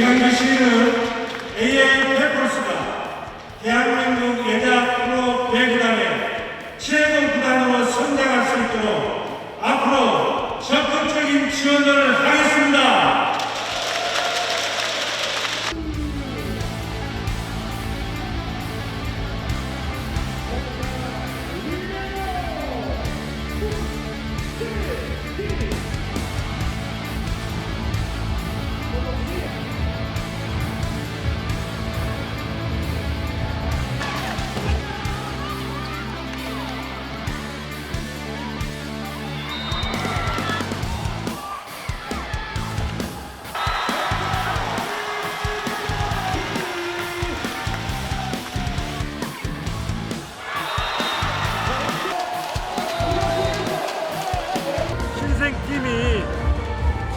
강주 시민은 AI 페퍼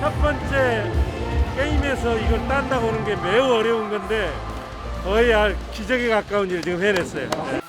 첫 번째 게임에서 이걸 딴다고 하는 게 매우 어려운 건데 거의 할 기적에 가까운 일을 지금 해냈어요.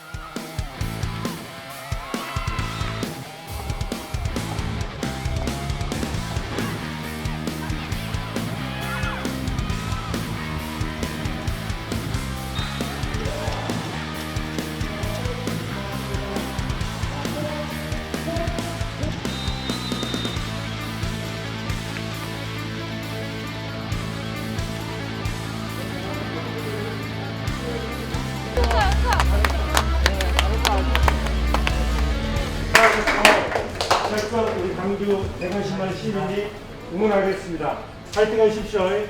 철권 우리 광주 150만 시민이 응원하겠습니다. 파이팅 하십시오. 네.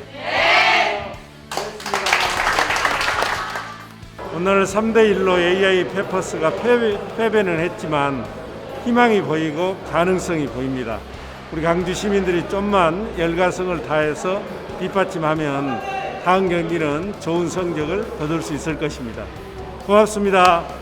오늘 3대 1로 AI 페퍼스가 패배, 패배는 했지만 희망이 보이고 가능성이 보입니다. 우리 강주 시민들이 좀만 열가성을 다해서 뒷받침하면 다음 경기는 좋은 성적을 거둘 수 있을 것입니다. 고맙습니다.